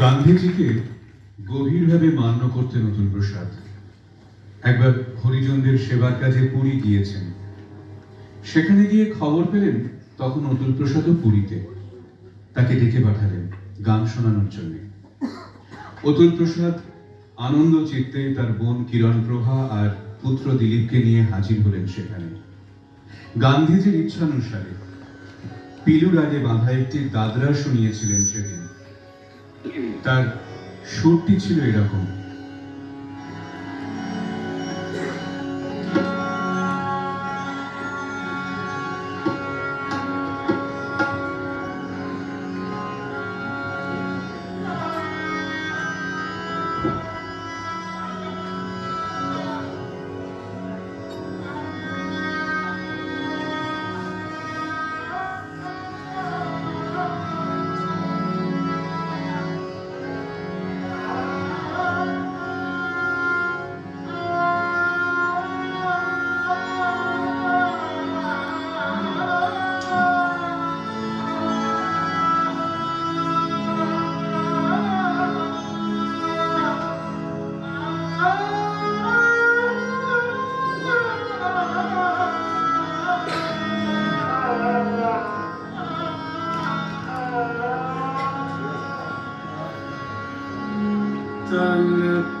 গান্ধীজিকে গভীরভাবে মান্য করতেন অতুল প্রসাদ। একবার হরিজনদের সেবার কাজে পুরী গিয়েছেন। সেখানে গিয়ে খবর পেলেন, তখন অতুল প্রসাদও পুরীতে। তাকে ডেকে পাঠালেন গান শোনানোর জন্য। অতুল প্রসাদ আনন্দ চিত্তে তার বোন কিরণ প্রভা আর পুত্র দিলীপকে নিয়ে হাজির হলেন সেখানে। গান্ধীজির ইচ্ছানুসারে পিলুর আগে বাঁধা একটি দাদরা শুনিয়েছিলেন সেদিন। তার সুরটি ছিল এরকম।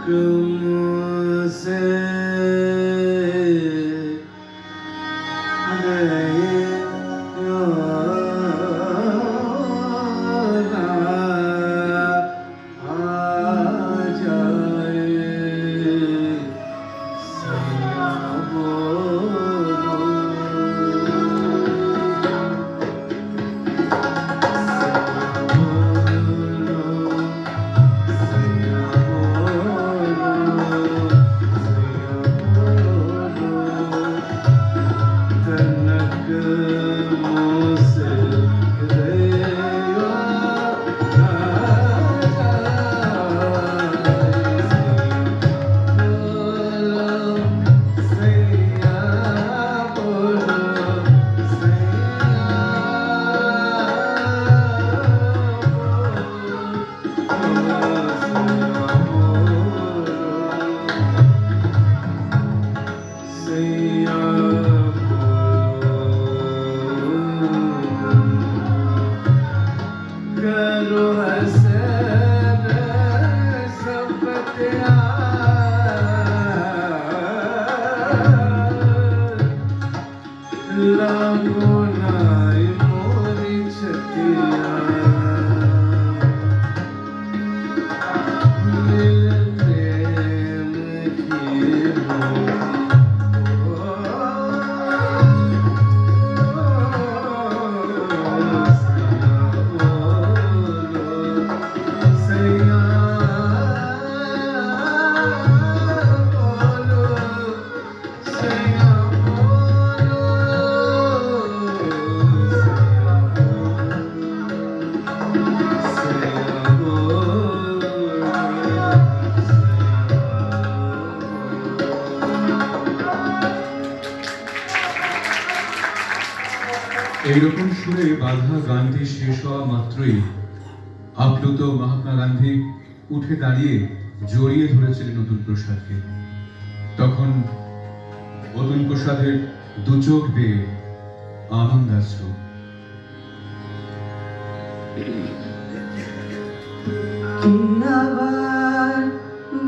Welcome. good. এইরকম সুরে বাধা গানটি শেষ হওয়া মাত্রই আপ্লুত মহাত্মা গান্ধী উঠে দাঁড়িয়ে জড়িয়ে ধরেছিলেন অতুল প্রসাদকে। তখন অতুল প্রসাদের দু চোখ বেয়ে আনন্দাশ্রু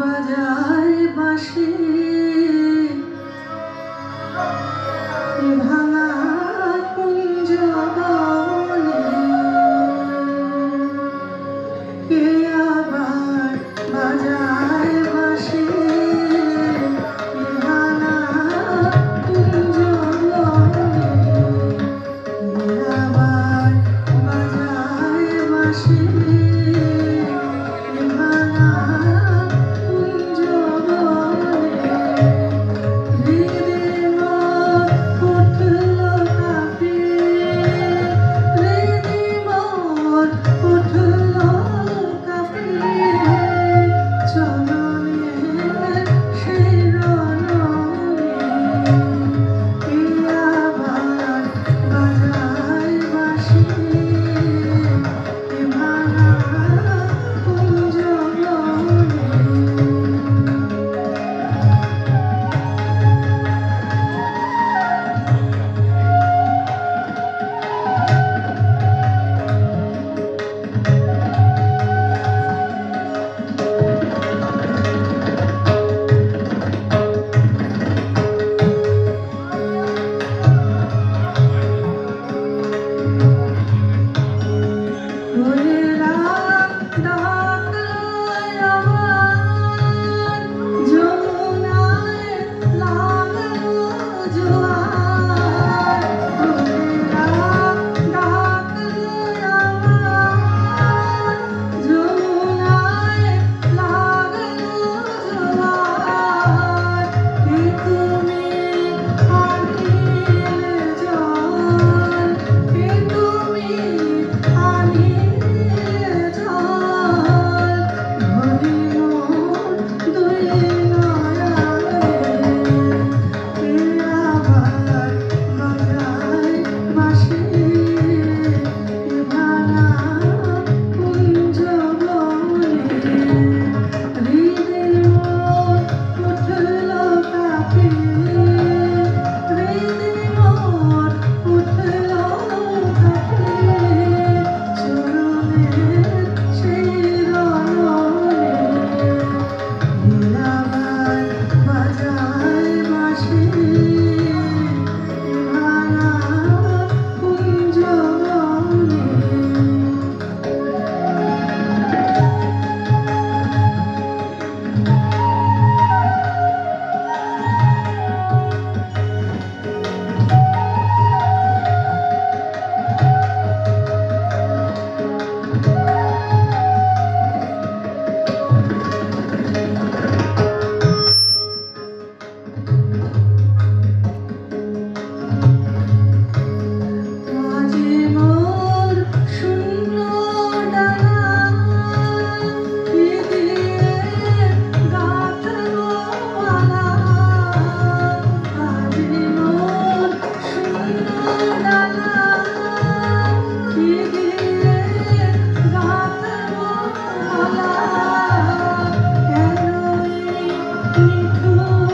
বাজায় বাঁশি come on.